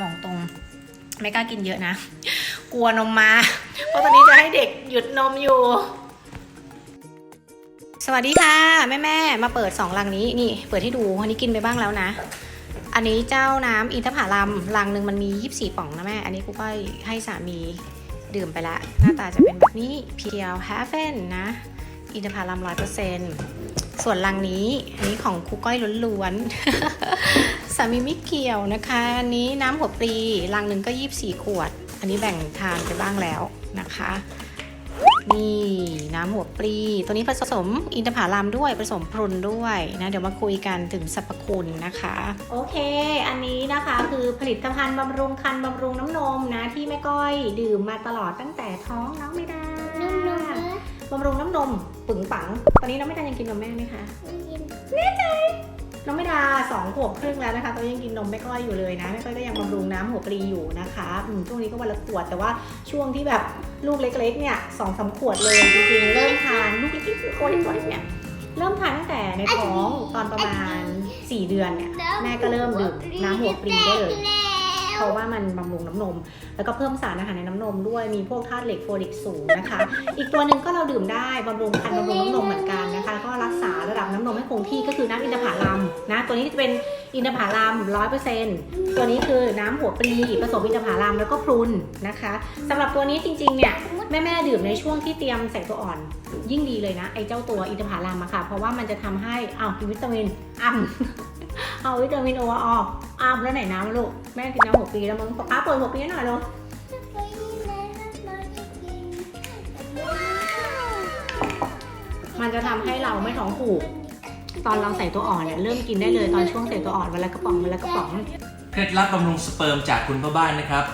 มองตรงไม่กล้ากินเยอะนะ กลัวนมมา เพราะตอนนี้จะให้เด็กหยุดนมอยู่ สวัสดีค่ะ แม่แม่ๆมาเปิดสองลังนี้นี่ เปิดให้ดูอันนี้กินไปบ้างแล้วนะ อันนี้เจ้าน้ำอินทผลัมลังหนึ่งมันมี24ป่องนะแม่ อันนี้กูก็ให้สามีดื่มไปละ หน้าตาจะเป็นแบบนี้เพียวแฮฟเฟนนะ อินทผลัมร้อยเปอร์เซ็นต์ ส่วนลังนี้อันนี้ของครูก้อยล้วนๆ สามีไม่เกี่ยวนะคะอันนี้น้ำหัวปลีลังหนึ่งก็24ขวด อันนี้แบ่งทานไปบ้างแล้วนะคะ นี่น้ำหัวปลีตัวนี้ผสมอินทผลัมด้วยผสมพรุนด้วยนะเดี๋ยวมาคุยกันถึงสรรพคุณนะคะ โอเค อันนี้นะคะคือผลิตภัณฑ์บำรุงคันบำรุงน้ำนมนะที่แม่ก้อยดื่มมาตลอดตั้งแต่ท้องน้องไม่ได้นุ่มๆนะ บำรุงน้ำนมปึงปัง ตอนนี้น้องไม่ดายังกินนมแม่ไหมคะไม่กินน้องไม่ดาสองขวบครึ่งแล้วนะคะตอนนี้ยังกินนมแม่ก้อยอยู่เลยนะแม่ก้อยก็ยังบำรุงน้ำหัวปลีอยู่นะคะอืมช่วงนี้ก็วันละขวดแต่ว่าช่วงที่แบบลูกเล็กๆเนี่ยสองสามขวดเลยจริงๆเริ่มทานลูกเล็กๆตัวเล็กๆเนี่ยเริ่มทานตั้งแต่ในท้องตอนประมาณ 4 เดือนเนี่ยแม่ก็เริ่มดื่มน้ำหัวปลีได้เลย เพราะว่ามันบำรุงน้ำนม แล้วก็เพิ่มสารอาหารในน้ำนมด้วยมีพวกธาตุเหล็กโฟลิกสูงนะคะ อีกตัวหนึ่งก็เราดื่มได้บำรุงคันบำรุงน้ำนมเหมือนกันนะคะ ก็รักษาระดับน้ำนมให้คงที่ก็คือน้ำอินทผลัมนะตัวนี้จะเป็นอินทผลัมร้อยเปอร์เซ็นต์ตัวนี้คือน้ำหัวปลีผสมอินทผลัมแล้วก็พรุนนะคะสำหรับตัวนี้จริงๆเนี่ยแม่ๆดื่มในช่วงที่เตรียมใส่ตัวอ่อนยิ่งดีเลยนะไอ้เจ้าตัวอินทผลัมอะค่ะ เพราะว่ามันจะทำให้อ้าวมีวิตามินอ่ำ เอาวิตามินโอออกอ้าวแล้วไหนน้ำลูก แม่กินน้ำหัวปลีแล้วมึงป้าเปิดหัวปลีให้หน่อยลูกมันจะทำให้เราไม่ท้องผูก ตอนเราใส่ตัวอ่อนเนี่ยเริ่มกินได้เลยตอนช่วงใส่ตัวอ่อนวันละกระป๋องวันละกระป๋อง เคล็ดลับบำรุงสเปิร์มจากคุณพ่อบ้านนะครับ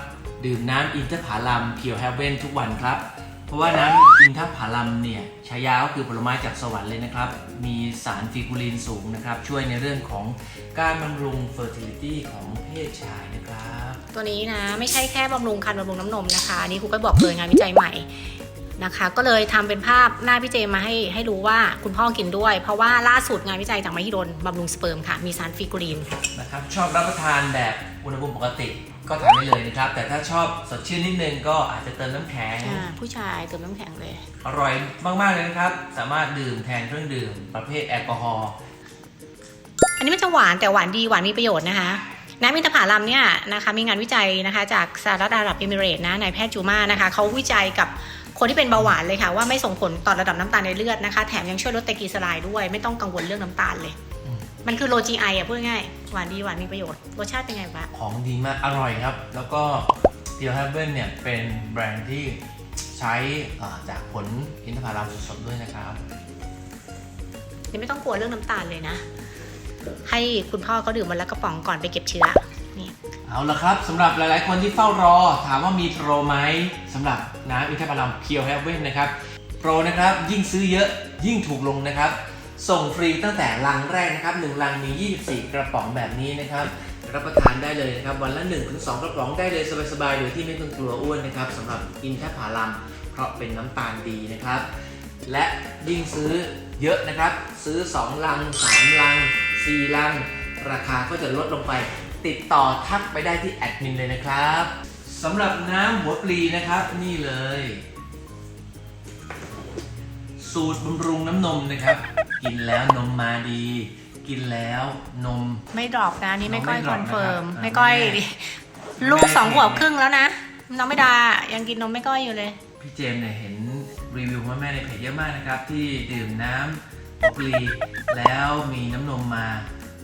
ดื่มน้ำอินทผลัมเพียวแฮเวนทุกวันครับเพ ราะว่าน้ำอินทผลัมเนี่ยฉายาก็คือผลไม้จากสวรรค์เลยนะครับ มีสารฟิกูลินสูงนะครับ ช่วยในเรื่องของการบำรุงเฟอร์ติลิตี้ของเพศชายนะครับ ตัวนี้นะไม่ใช่แค่บำรุงคันบำรุงน้ำนมนะคะอันนี้ครูก็บอกเลยงานวิจัยใหม่นะคะ ก็เลยทำเป็นภาพหน้าพี่เจมมาให้ให้รู้ว่าคุณพ่อกินด้วย เพราะว่าล่าสุดงานวิจัยจากมหิดลบำรุงสเปิร์มค่ะ มีสารฟิกูลินนะครับชอบรับประทานแบบอุณหภูมิปกติ ก็ทานได้เลยนะครับ แต่ถ้าชอบสดชื่นนิดนึงก็อาจจะเติมน้ำแข็ง อ่าผู้ชายเติมน้ำแข็งเลย อร่อยมาก ๆ เลยนะครับ สามารถดื่มแทนเครื่องดื่ม ประเภทแอลกอฮอล์ อันนี้มันจะหวานแต่หวานดีหวานมีประโยชน์นะคะ น้ำอินทผลัมเนี่ยนะคะมีงานวิจัยนะคะจากสหรัฐอาหรับเอมิเรตส์นะนายแพทย์จูมานะคะเขาวิจัยกับคนที่เป็นเบาหวานเลยค่ะ ว่าไม่ส่งผลต่อระดับน้ำตาลในเลือดนะคะ แถมยังช่วยลดไตรกลีเซอไรด์ด้วย ไม่ต้องกังวลเรื่องน้ำตาลเลยมันคือโลจีไออะพูดง่ายๆ หวานดีหวานมีประโยชน์ รสชาติเป็นไงบ้างของดีมากอร่อยครับ แล้วก็เดียว h ฮเ v นเนี่ยเป็นแบรนด์ที่ใช้อ่าจากผลอินทผลัมสดๆด้วยนะครับยังไม่ต้องกลัวเรื่องน้ำตาลเลยนะ ให้คุณพ่อเขาดื่มวันละกระป๋องก่อนไปเก็บเชื้อนี่เอาละครับสำหรับหลายๆ คนที่เฝ้ารอ ถามว่ามีโปรไหมสำหรับน้ำอินทผลัมเพียวแฮเ v นนะครับโปรนะครับยิ่งซื้อเยอะยิ่งถูกลงนะครับ ส่งฟรีตั้งแต่ลังแรกนะครับ1ลังมี 24 กระป๋องแบบนี้นะครับรับประทานได้เลยนะครับวันละ 1-2 กระป๋องได้เลยสบายๆโดยที่ไม่ต้องกลัวอ้วนนะครับสำหรับอินทผลัมเพราะเป็นน้ำตาลดีนะครับ และยิ่งซื้อเยอะนะครับ ซื้อ 2 ลัง 3 ลัง 4 ลัง ราคาก็จะลดลงไป ติดต่อทักไปได้ที่แอดมินเลยนะครับสำหรับน้ำหัวปลีนะครับนี่เลย สูตรบำรุงน้ำนมนะครับ กินแล้วนมมาดี กินแล้วนม ไม่ดรอปนะอันนี่ไม่ก้อยไม่ดครออปนเฟิร์มนะครับไม่ก้อยแม่ ลูกแม่สองขวบครึ่งแล้วนะน้องไม่ดายังกินนมไม่ก้อยอยู่เลย พี่เจมส์เนี่ยเห็นรีวิวของแม่ในเพจเยอะมากนะครับ ที่ดื่มน้ำหัวปลีแล้วมีน้ำนมมา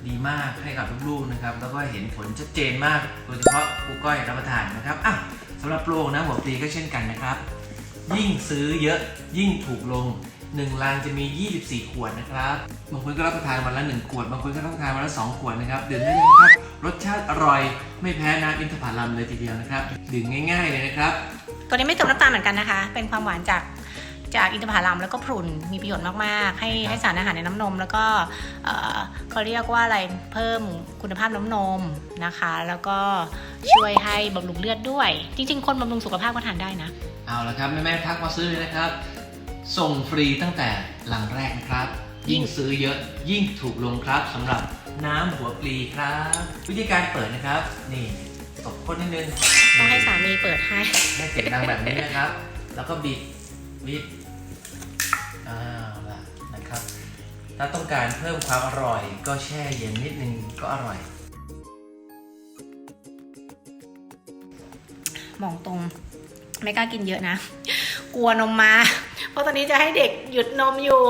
ดีมากให้กับลูกๆนะครับ แล้วก็เห็นผลชัดเจนมากโดยเฉพาะครูก้อยรับประทานนะครับอะสำหรับโปรของน้ำหัวปลีก็เช่นกันนะครับ ยิ่งซื้อเยอะยิ่งถูกลง 1 ลังจะมี 24 ขวดนะครับ บางคนก็รับประทานวันละ 1 ขวด บางคนก็รับประทานวันละ 2 ขวดนะครับดื่มได้เลยนะครับรสชาติอร่อย ไม่แพ้น้ำอินทผลัมเลยทีเดียวนะครับดื่มง่าย ๆ เลยนะครับ ตัวนี้ไม่เติมน้ำตาลเหมือนกันนะคะ เป็นความหวานจากจากอินทผลัมแล้วก็พรุนมีประโยชน์มาก ๆ ให้ให้สารอาหารในน้ำนม แล้วก็เอ่อเขาเรียกว่าอะไรเพิ่มคุณภาพน้ำนมนะคะ แล้วก็ช่วยให้บำรุงเลือดด้วย จริง ๆ คนบำรุงสุขภาพก็ทานได้นะ เอาละครับ แม่ๆทักมาซื้อเลยนะครับ ส่งฟรีตั้งแต่หลังแรกนะครับ ยิ่งซื้อเยอะยิ่งถูกลงครับสำหรับน้ำหัวปลีครับ วิธีการเปิดนะครับ นี่ตบคนนิดนึงต้องให้สามีเปิดให้ให้เสียงดังแบบนี้นะครับ แล้วก็บิดบิดอ้าวล่ะนะครับ ถ้าต้องการเพิ่มความอร่อยก็แช่เย็นนิดนึงก็อร่อย มองตรง ไม่กล้ากินเยอะนะ กลัวนมมา เพราะตอนนี้จะให้เด็กหยุดนมอยู่